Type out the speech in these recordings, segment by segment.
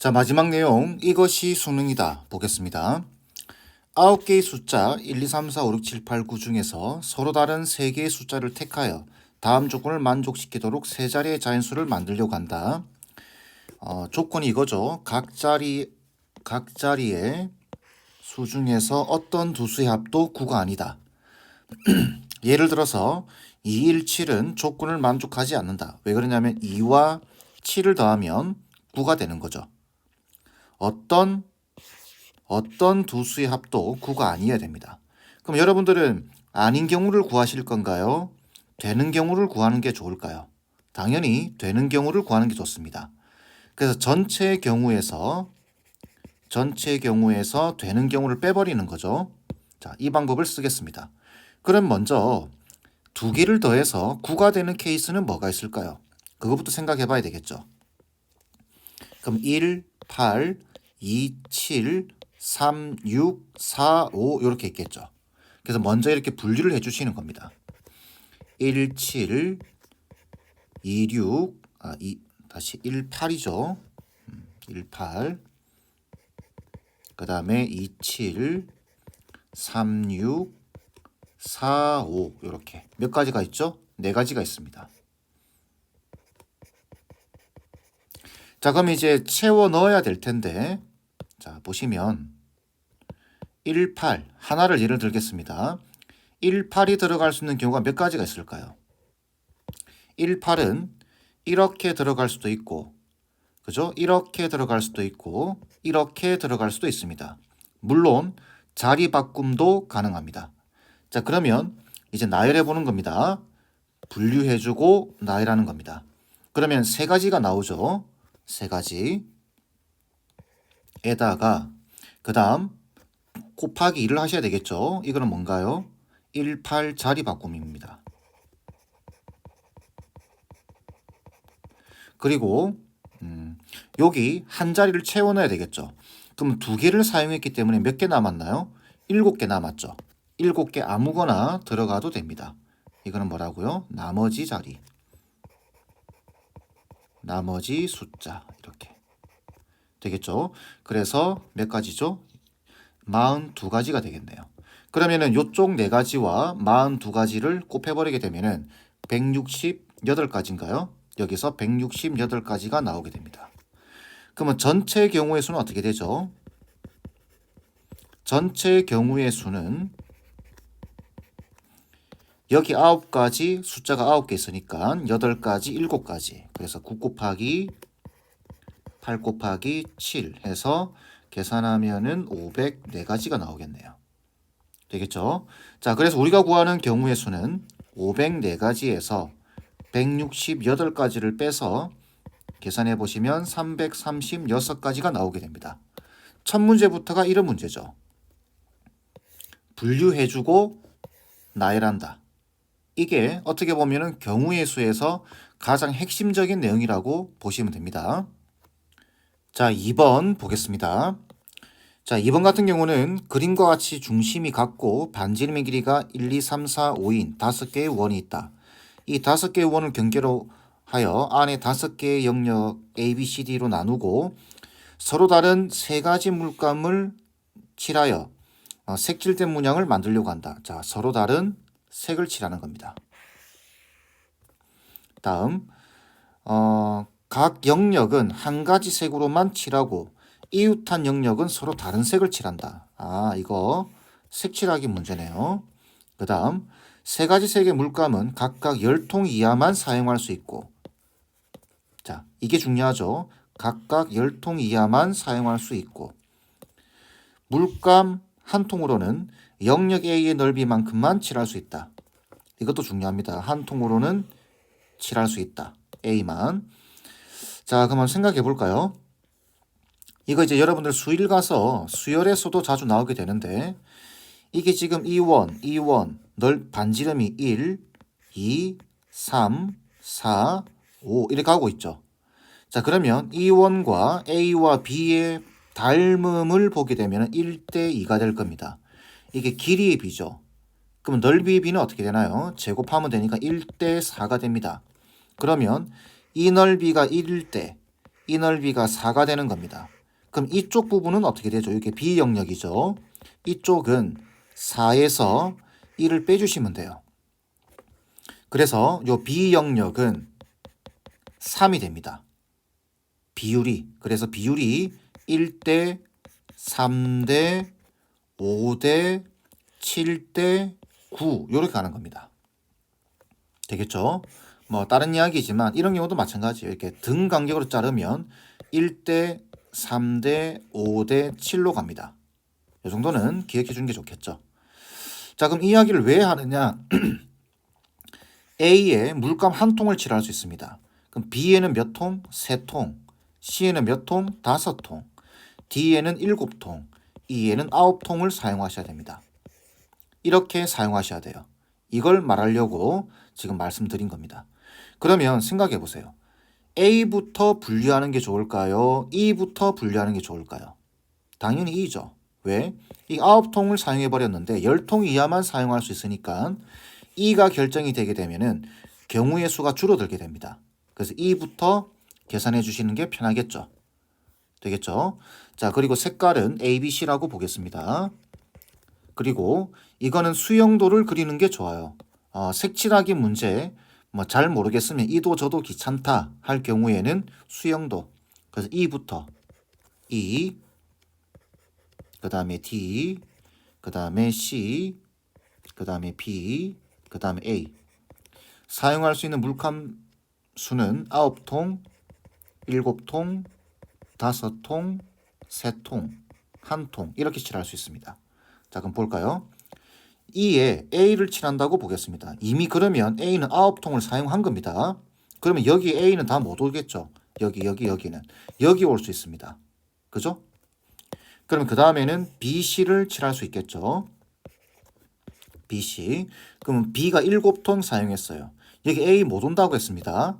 자, 마지막 내용. 이것이 수능이다. 보겠습니다. 9개의 숫자 1, 2, 3, 4, 5, 6, 7, 8, 9 중에서 서로 다른 3개의 숫자를 택하여 다음 조건을 만족시키도록 세 자리의 자연수를 만들려고 한다. 어, 조건이 이거죠. 각 자리 각 자리의 수 중에서 어떤 두 수의 합도 9가 아니다. 예를 들어서 2, 1, 7은 조건을 만족하지 않는다. 왜 그러냐면 2와 7을 더하면 9가 되는 거죠. 어떤 어떤 두 수의 합도 9가 아니어야 됩니다. 그럼 여러분들은 아닌 경우를 구하실 건가요? 되는 경우를 구하는 게 좋을까요? 당연히 되는 경우를 구하는 게 좋습니다. 그래서 전체의 경우에서 전체의 경우에서 되는 경우를 빼버리는 거죠. 자, 이 방법을 쓰겠습니다. 그럼 먼저 두 개를 더해서 9가 되는 케이스는 뭐가 있을까요? 그것부터 생각해 봐야 되겠죠. 그럼 1, 8, 2, 7, 3, 6, 4, 5 이렇게 있겠죠. 그래서 먼저 이렇게 분류를 해 주시는 겁니다. 1, 7, 2, 6, 아, 2, 다시 1, 8이죠. 1, 8. 그 다음에 2, 7, 3, 6, 4, 5 이렇게 몇 가지가 있죠? 네 가지가 있습니다. 자, 그럼 이제 채워 넣어야 될 텐데 자, 보시면 18 하나를 예를 들겠습니다. 18이 들어갈 수 있는 경우가 몇 가지가 있을까요? 18은 이렇게 들어갈 수도 있고 그죠? 이렇게 들어갈 수도 있고 이렇게 들어갈 수도 있습니다. 물론 자리 바꿈도 가능합니다. 자, 그러면 이제 나열해 보는 겁니다. 분류해 주고 나열하는 겁니다. 그러면 세 가지가 나오죠. 세 가지. 에다가 그 다음 곱하기 2를 하셔야 되겠죠. 이거는 뭔가요? 18 자리 바꿈입니다. 그리고 음, 여기 한 자리를 채워 넣어야 되겠죠. 그럼 두 개를 사용했기 때문에 몇 개 남았나요? 일곱 개 남았죠. 일곱 개 아무거나 들어가도 됩니다. 이거는 뭐라고요? 나머지 자리. 나머지 숫자 이렇게 되겠죠. 그래서 몇 가지죠? 42가지가 되겠네요. 그러면은 요쪽 네 가지와 42가지를 곱해버리게 되면은 168가지인가요? 여기서 168가지가 나오게 됩니다. 그러면 전체 경우의 수는 어떻게 되죠? 전체 경우의 수는 여기 9가지 숫자가 9개 있으니까 8가지, 7가지. 그래서 9 곱하기 8 곱하기 7 해서 계산하면은 504가지가 나오겠네요. 되겠죠? 자, 그래서 우리가 구하는 경우의 수는 504가지에서 168가지를 빼서 계산해 보시면 336가지가 나오게 됩니다. 첫 문제부터가 이런 문제죠. 분류해주고 나열한다. 이게 어떻게 보면은 경우의 수에서 가장 핵심적인 내용이라고 보시면 됩니다. 자, 2번 보겠습니다. 자, 2번 같은 경우는 그림과 같이 중심이 같고 반지름의 길이가 1, 2, 3, 4, 5인 5개의 원이 있다. 이 5개의 원을 경계로 하여 안에 5개의 영역 A, B, C, D로 나누고 서로 다른 세 가지 물감을 칠하여 어, 색칠된 문양을 만들려고 한다. 자, 서로 다른 색을 칠하는 겁니다. 다음, 어, 각 영역은 한 가지 색으로만 칠하고 이웃한 영역은 서로 다른 색을 칠한다. 아, 이거 색칠하기 문제네요. 그 다음, 세 가지 색의 물감은 각각 10통 이하만 사용할 수 있고, 자, 이게 중요하죠. 각각 10통 이하만 사용할 수 있고, 물감 한 통으로는 영역 A의 넓이만큼만 칠할 수 있다. 이것도 중요합니다. 한 통으로는 칠할 수 있다. A만. 자, 그러면 생각해 볼까요? 이거 이제 여러분들 수일 가서 수열에서도 자주 나오게 되는데 이게 지금 E1, E1 넓 반지름이 1, 2, 3, 4, 5 이렇게 가고 있죠. 자, 그러면 E1과 A와 B의 닮음을 보게 되면 1대 2가 될 겁니다. 이게 길이의 비죠. 그럼 넓이의 비는 어떻게 되나요? 제곱하면 되니까 1대 4가 됩니다. 그러면 이 넓이가 1일 때, 이 넓이가 4가 되는 겁니다. 그럼 이쪽 부분은 어떻게 되죠? 이게 B 영역이죠. 이쪽은 4에서 1을 빼주시면 돼요. 그래서 요 B 영역은 3이 됩니다. 비율이 그래서 비율이 1대 3대 5대 7대 9 이렇게 가는 겁니다. 되겠죠? 뭐 다른 이야기지만 이런 경우도 마찬가지예요. 이렇게 등 간격으로 자르면 1대 3대 5대 7로 갑니다. 이 정도는 기억해 주는 게 좋겠죠. 자, 그럼 이 이야기를 왜 하느냐? A에 물감 한 통을 칠할 수 있습니다. 그럼 B에는 몇 통? 세 통. C에는 몇 통? 다섯 통. D에는 일곱 통. E에는 아홉 통을 사용하셔야 됩니다. 이렇게 사용하셔야 돼요. 이걸 말하려고 지금 말씀드린 겁니다. 그러면 생각해 보세요. A부터 분리하는 게 좋을까요? E부터 분리하는 게 좋을까요? 당연히 E죠. 왜? 이 아홉 통을 사용해 버렸는데 열통 이하만 사용할 수 있으니까 E가 결정이 되게 되면은 경우의 수가 줄어들게 됩니다. 그래서 E부터 계산해 주시는 게 편하겠죠. 되겠죠? 자, 그리고 색깔은 A, B, C라고 보겠습니다. 그리고 이거는 수영도를 그리는 게 좋아요. 어, 색칠하기 문제 뭐 잘 모르겠으면 이도 저도 귀찮다 할 경우에는 수영도 그래서 E부터 E 그 다음에 D 그 다음에 C 그 다음에 B 그 다음에 A 사용할 수 있는 물감 수는 9통 7통 5통 3통 1통 이렇게 칠할 수 있습니다. 자 그럼 볼까요? E에 A를 칠한다고 보겠습니다. 이미 그러면 A는 9통을 사용한 겁니다. 그러면 여기 A는 다 못 오겠죠. 여기 여기 여기는 여기 올 수 있습니다. 그죠? 그럼 그 다음에는 BC를 칠할 수 있겠죠. BC. 그러면 B가 7통 사용했어요. 여기 A 못 온다고 했습니다.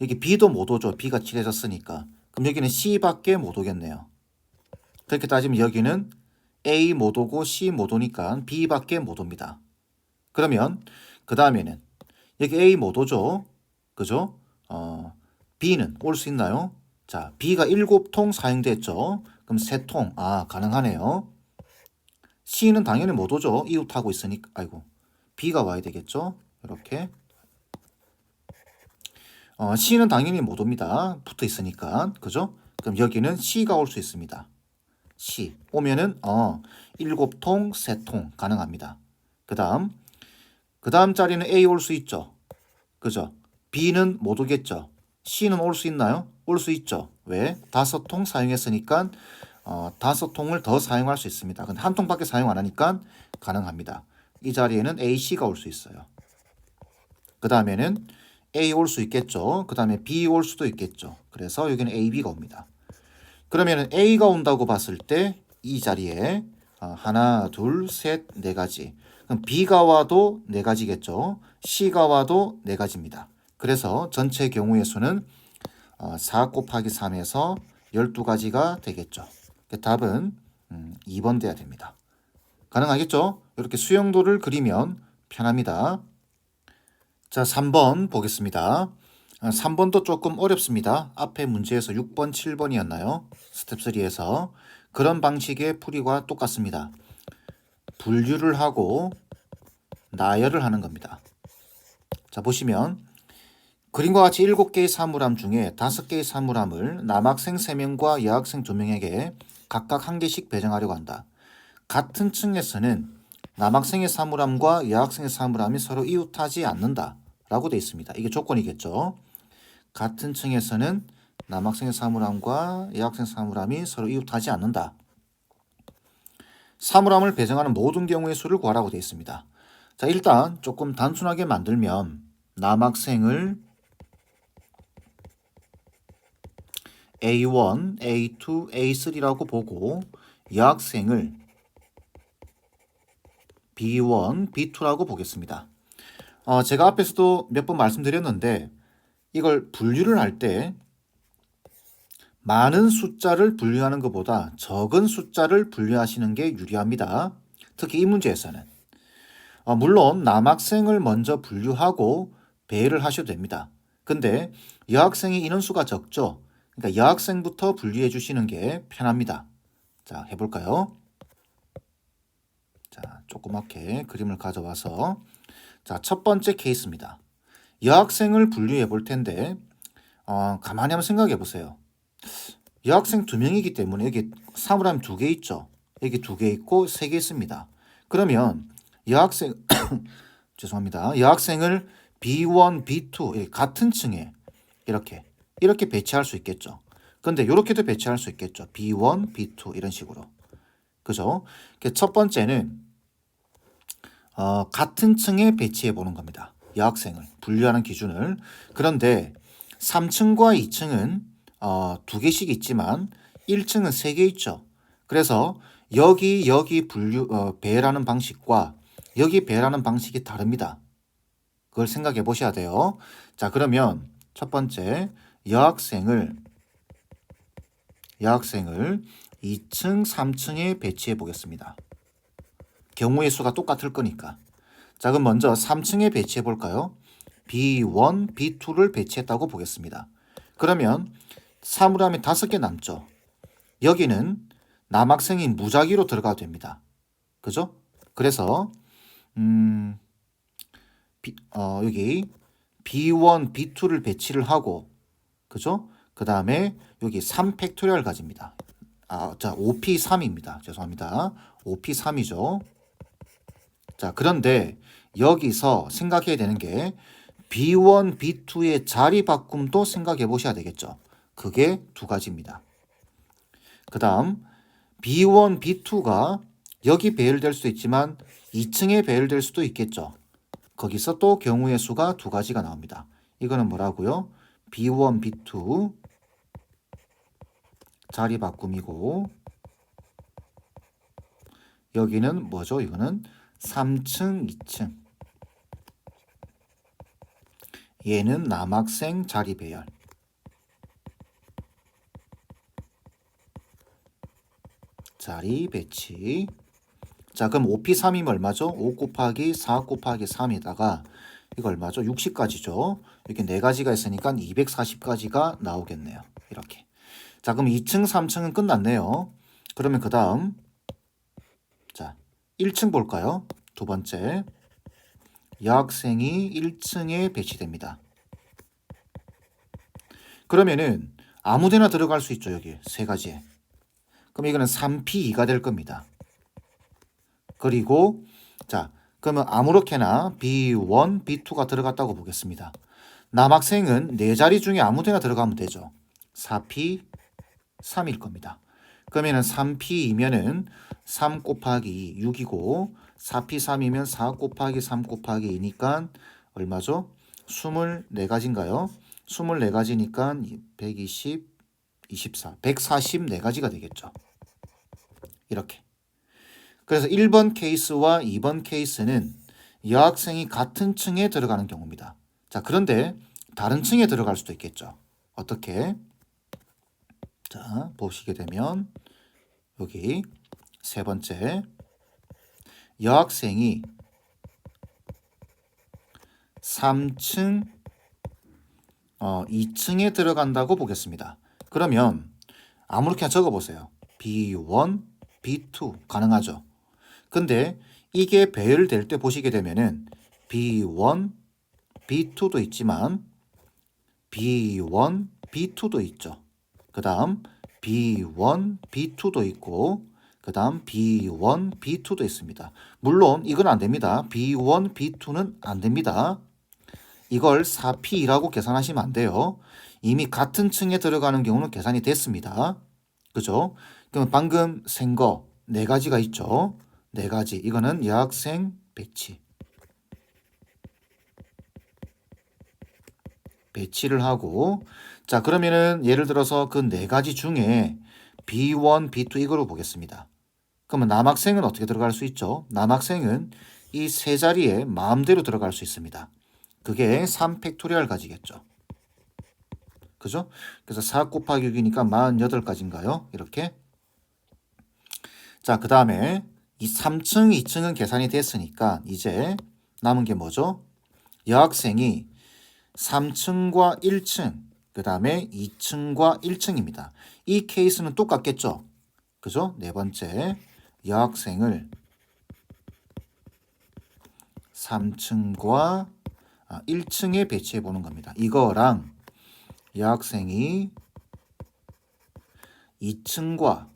여기 B도 못 오죠. B가 칠해졌으니까. 그럼 여기는 C밖에 못 오겠네요. 그렇게 따지면 여기는 A 못 오고 C 못 오니까 B밖에 못 옵니다. 그러면 그 다음에는 여기 A 못 오죠. 그죠? 어, B는 올 수 있나요? 자, B가 7통 사용됐죠. 그럼 3통. 아, 가능하네요. C는 당연히 못 오죠. 이웃하고 있으니까. 아이고. B가 와야 되겠죠. 이렇게. 어, C는 당연히 못 옵니다. 붙어 있으니까. 그죠? 그럼 여기는 C가 올 수 있습니다. C 오면은 어 일곱 통, 세 통 가능합니다. 그 다음 그 다음 자리는 A 올 수 있죠. 그죠? B는 못 오겠죠. C는 올 수 있나요? 올 수 있죠. 왜? 다섯 통 사용했으니까 어, 다섯 통을 더 사용할 수 있습니다. 근데 한 통밖에 사용 안 하니까 가능합니다. 이 자리에는 A, C가 올 수 있어요. 그 다음에는 A 올 수 있겠죠. 그 다음에 B 올 수도 있겠죠. 그래서 여기는 A, B가 옵니다. 그러면 A가 온다고 봤을 때 이 자리에 어, 하나, 둘, 셋, 네 가지. 그럼 B가 와도 네 가지겠죠. C가 와도 네 가지입니다. 그래서 전체 경우의 수는 4 곱하기 3에서 12가지가 되겠죠. 답은 2번 돼야 됩니다. 가능하겠죠? 이렇게 수영도를 그리면 편합니다. 자, 3번 보겠습니다. 3번도 조금 어렵습니다. 앞에 문제에서 6번, 7번이었나요? 스텝 3에서 그런 방식의 풀이와 똑같습니다. 분류를 하고 나열을 하는 겁니다. 자, 보시면 그림과 같이 7개의 사물함 중에 5개의 사물함을 남학생 3명과 여학생 2명에게 각각 한 개씩 배정하려고 한다. 같은 층에서는 남학생의 사물함과 여학생의 사물함이 서로 이웃하지 않는다. 라고 되어 있습니다. 이게 조건이겠죠. 같은 층에서는 남학생의 사물함과 여학생 사물함이 서로 이웃하지 않는다. 사물함을 배정하는 모든 경우의 수를 구하라고 되어 있습니다. 자, 일단 조금 단순하게 만들면 남학생을 A1, A2, A3라고 보고 여학생을 B1, B2라고 보겠습니다. 어, 제가 앞에서도 몇 번 말씀드렸는데 이걸 분류를 할 때 많은 숫자를 분류하는 것보다 적은 숫자를 분류하시는 게 유리합니다. 특히 이 문제에서는. 어, 물론 남학생을 먼저 분류하고 배를 하셔도 됩니다. 근데 여학생의 인원수가 적죠. 그러니까 여학생부터 분리해 주시는 게 편합니다. 자, 해볼까요? 자, 조그맣게 그림을 가져와서 자, 첫 번째 케이스입니다. 여학생을 분류해 볼 텐데 어, 가만히 한번 생각해 보세요. 여학생 두 명이기 때문에 여기 사물함 두 개 있죠. 여기 두 개 있고 세 개 있습니다. 그러면 여학생 죄송합니다. 여학생을 B1, B2 예, 같은 층에 이렇게 이렇게 배치할 수 있겠죠. 근데 이렇게도 배치할 수 있겠죠. B1, B2 이런 식으로. 그죠? 그첫 번째는 어, 같은 층에 배치해 보는 겁니다. 여학생을 분류하는 기준을. 그런데 3층과 2층은 어, 두 개씩 있지만 1층은 세 개 있죠. 그래서 여기 여기 분류 어, 배라는 방식과 여기 배라는 방식이 다릅니다. 그걸 생각해 보셔야 돼요. 자, 그러면 첫 번째 여학생을 여학생을 2층, 3층에 배치해 보겠습니다. 경우의 수가 똑같을 거니까. 자, 그럼 먼저 3층에 배치해 볼까요? B1, B2를 배치했다고 보겠습니다. 그러면 사물함이 다섯 개 남죠. 여기는 남학생이 무작위로 들어가도 됩니다. 그죠? 그래서 음, B, 어, 여기 B1, B2를 배치를 하고 그죠? 그 다음에 여기 3 팩토리얼 가집니다. 아, 자, 5P3입니다. 죄송합니다. 5P3이죠. 자, 그런데 여기서 생각해야 되는 게 B1, B2의 자리 바꿈도 생각해 보셔야 되겠죠. 그게 두 가지입니다. 그 다음 B1, B2가 여기 배열될 수도 있지만 2층에 배열될 수도 있겠죠. 거기서 또 경우의 수가 두 가지가 나옵니다. 이거는 뭐라고요? B1, B2 자리 바꿈이고 여기는 뭐죠? 이거는 3층, 2층. 얘는 남학생 자리 배열. 자리 배치. 자, 그럼 5P3이면 얼마죠? 5 곱하기 4 곱하기 3에다가 이거 얼마죠? 60까지죠. 이렇게 네 가지가 있으니까 240까지가 나오겠네요. 이렇게. 자, 그럼 2층, 3층은 끝났네요. 그러면 그 다음 자, 1층 볼까요? 두 번째. 여학생이 1층에 배치됩니다. 그러면은 아무 데나 들어갈 수 있죠, 여기. 세 가지에. 그럼 이거는 3P2가 될 겁니다. 그리고 자, 그러면 아무렇게나 B1, B2가 들어갔다고 보겠습니다. 남학생은 네 자리 중에 아무 데나 들어가면 되죠. 4P 3일 겁니다. 그러면은 3P이면은 3 곱하기 6이고 4P 3이면 4 곱하기 3 곱하기 2니까 얼마죠? 24가지인가요? 24가지니까 120, 24, 144가지가 되겠죠. 이렇게. 그래서 1번 케이스와 2번 케이스는 여학생이 같은 층에 들어가는 경우입니다. 자, 그런데 다른 층에 들어갈 수도 있겠죠. 어떻게? 자, 보시게 되면 여기 세 번째 여학생이 3층 어, 2층에 들어간다고 보겠습니다. 그러면 아무렇게나 적어 보세요. B1, B2 가능하죠. 근데 이게 배열될 때 보시게 되면은 B1, B2도 있지만 B1, B2도 있죠. 그 다음 B1, B2도 있고 그 다음 B1, B2도 있습니다. 물론 이건 안 됩니다. B1, B2는 안 됩니다. 이걸 4P라고 계산하시면 안 돼요. 이미 같은 층에 들어가는 경우는 계산이 됐습니다. 그죠? 그럼 방금 생거 네 가지가 있죠. 네 가지. 이거는 여학생 배치. 배치를 하고 자 그러면은 예를 들어서 그 네 가지 중에 B1, B2 이거로 보겠습니다. 그러면 남학생은 어떻게 들어갈 수 있죠? 남학생은 이 세 자리에 마음대로 들어갈 수 있습니다. 그게 3 팩토리얼 가지겠죠. 그죠? 그래서 4 곱하기 6이니까 48가지인가요? 이렇게. 자, 그 다음에 이 3층, 2층은 계산이 됐으니까 이제 남은 게 뭐죠? 여학생이 3층과 1층 그 다음에 2층과 1층입니다. 이 케이스는 똑같겠죠? 그죠? 네 번째, 여학생을 3층과 1층에 배치해 보는 겁니다. 이거랑 여학생이 2층과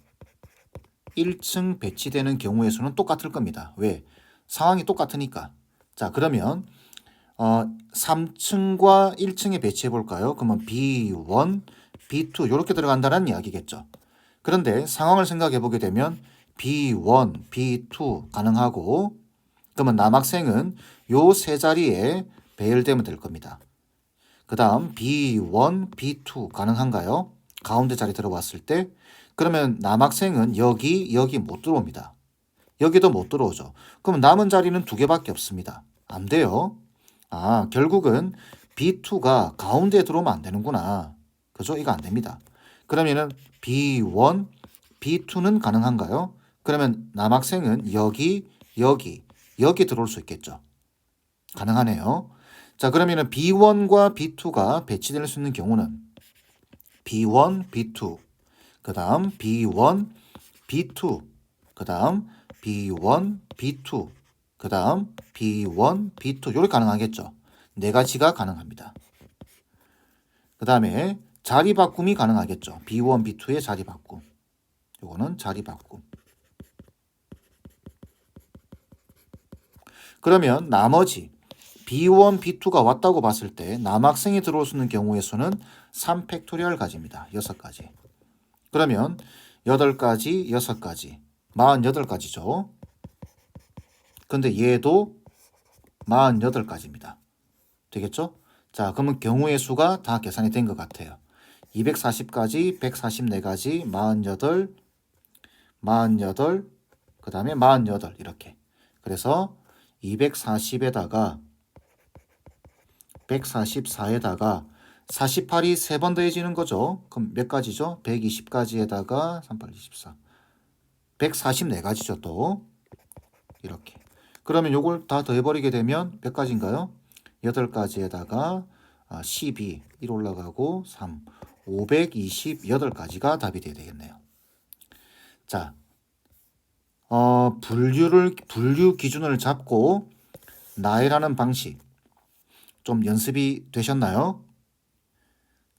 1층 배치되는 경우의 수는 똑같을 겁니다. 왜? 상황이 똑같으니까. 자, 그러면 어, 3층과 1층에 배치해 볼까요? 그러면 B1, B2 이렇게 들어간다는 이야기겠죠. 그런데 상황을 생각해 보게 되면 B1, B2 가능하고 그러면 남학생은 요 세 자리에 배열되면 될 겁니다. 그 다음 B1, B2 가능한가요? 가운데 자리 들어왔을 때 그러면 남학생은 여기 여기 못 들어옵니다. 여기도 못 들어오죠. 그럼 남은 자리는 두 개밖에 없습니다. 안 돼요. 아 결국은 B2가 가운데에 들어오면 안 되는구나. 그죠? 이거 안 됩니다. 그러면은 B1, B2는 가능한가요? 그러면 남학생은 여기, 여기, 여기 들어올 수 있겠죠. 가능하네요. 자, 그러면은 B1과 B2가 배치될 수 있는 경우는 B1, B2, 그 다음 B1, B2, 그 다음 B1, B2, 그 다음 B1, B2 요렇게 가능하겠죠. 네 가지가 가능합니다. 그 다음에 자리 바꿈이 가능하겠죠. B1, B2의 자리 바꿈. 요거는 자리 바꿈. 그러면 나머지 B1, B2가 왔다고 봤을 때 남학생이 들어올 수 있는 경우의 수는 3팩토리얼 가지입니다. 6가지. 그러면 8가지, 6가지. 48가지죠. 근데 얘도 48가지입니다. 되겠죠? 자, 그러면 경우의 수가 다 계산이 된 것 같아요. 240가지, 144가지, 48, 48, 그 다음에 48 이렇게. 그래서 240에다가 144에다가 48이 세번 더해지는 거죠. 그럼 몇 가지죠? 120가지에다가 38, 24. 144가지죠, 또. 이렇게. 그러면 요걸 다 더해버리게 되면 몇 가지인가요? 8가지에다가 12, 1 올라가고 3, 528가지가 답이 돼야 되겠네요. 자, 어, 분류를, 분류 기준을 잡고 나열하는 방식. 좀 연습이 되셨나요?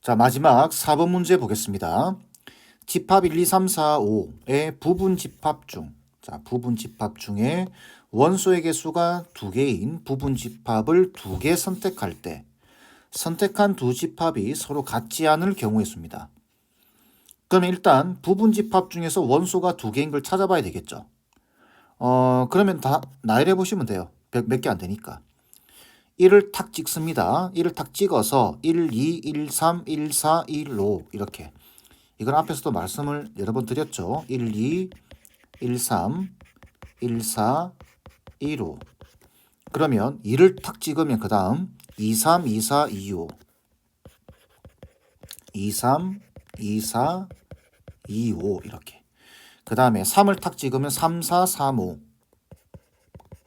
자, 마지막 4번 문제 보겠습니다. 집합 1, 2, 3, 4, 5의 부분 집합 중, 자, 부분 집합 중에 원소의 개수가 두 개인 부분 집합을 두 개 선택할 때 선택한 두 집합이 서로 같지 않을 경우의 수입니다. 그러면 일단 부분 집합 중에서 원소가 두 개인 걸 찾아봐야 되겠죠. 어, 그러면 다 나열해 보시면 돼요. 몇 개 안 되니까. 1을 탁 찍습니다. 1을 탁 찍어서 1, 2, 1, 3, 1, 4, 1, 5 이렇게. 이건 앞에서도 말씀을 여러 번 드렸죠. 1, 2, 1, 3, 1, 4, 1, 5. 그러면 2를 탁 찍으면 그 다음 2, 3, 2, 4, 2, 5. 2, 3, 2, 4, 2, 5 이렇게. 그 다음에 3을 탁 찍으면 3, 4, 3, 5.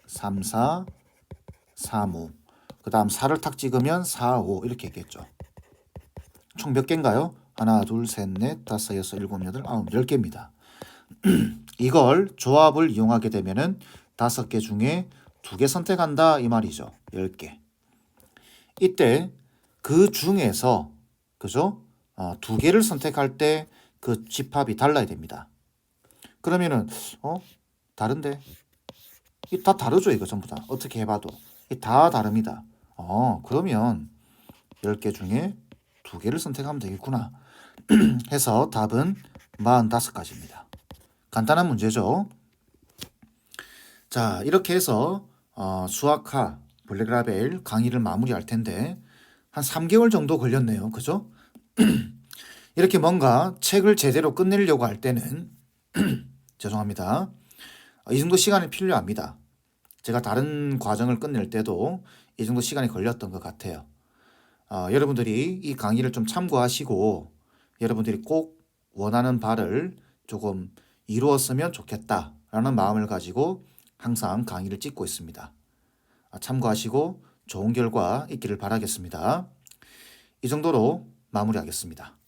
3, 4, 3, 5. 그 다음 4를 탁 찍으면 4, 5 이렇게 했겠죠. 총 몇 개인가요? 하나, 둘, 셋, 넷, 다섯, 여섯, 일곱, 여덟, 아홉, 열 개입니다. 이걸 조합을 이용하게 되면은 다섯 개 중에 두 개 선택한다 이 말이죠. 열 개. 이때 그 중에서 그죠? 어, 두 개를 선택할 때 그 집합이 달라야 됩니다. 그러면은 어 다른데 이 다 다르죠 이거 전부 다 어떻게 해봐도 이다 다릅니다. 어 그러면 10개 중에 두 개를 선택하면 되겠구나 해서 답은 45가지입니다. 간단한 문제죠. 자 이렇게 해서 어, 수학화 블랙라벨 강의를 마무리할 텐데 한 3개월 정도 걸렸네요. 그죠? 이렇게 뭔가 책을 제대로 끝내려고 할 때는 죄송합니다. 이 정도 시간이 필요합니다. 제가 다른 과정을 끝낼 때도 이 정도 시간이 걸렸던 것 같아요. 어, 여러분들이 이 강의를 좀 참고하시고 여러분들이 꼭 원하는 바를 조금 이루었으면 좋겠다라는 마음을 가지고 항상 강의를 찍고 있습니다. 아, 참고하시고 좋은 결과 있기를 바라겠습니다. 이 정도로 마무리하겠습니다.